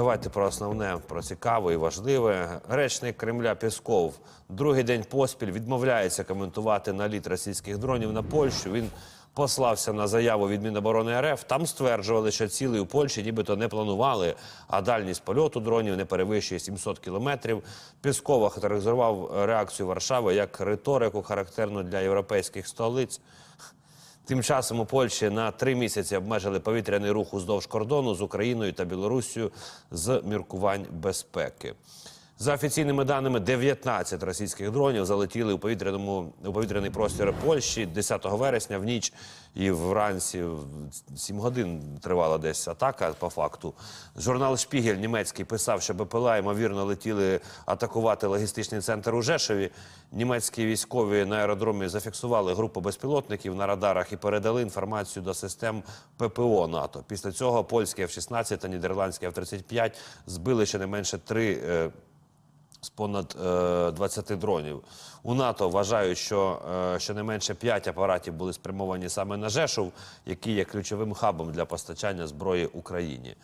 Давайте про основне, про цікаве і важливе. Речник Кремля Пісков другий день поспіль відмовляється коментувати наліт російських дронів на Польщу. Він послався на заяву від Міноборони РФ. Там стверджували, що цілий у Польщі нібито не планували, а дальність польоту дронів не перевищує 700 кілометрів. Пісков характеризував реакцію Варшави як риторику, характерну для європейських столиць. Тим часом у Польщі на три місяці обмежили повітряний рух уздовж кордону з Україною та Білоруссю з міркувань безпеки. За офіційними даними, 19 російських дронів залетіли у повітряному у повітряний простір Польщі 10 вересня в ніч і вранці 7 годин тривала десь атака по факту. Журнал Шпігель німецький писав, що БПЛА ймовірно летіли атакувати логістичний центр у Жешові. Німецькі військові на аеродромі зафіксували групу безпілотників на радарах і передали інформацію до систем ППО НАТО. Після цього польський F-16 та нідерландський F-35 збили щонайменше три. Е, з понад е, 20 дронів. У НАТО вважають, що е, щонайменше 5 апаратів були спрямовані саме на Жешов, який є ключовим хабом для постачання зброї Україні.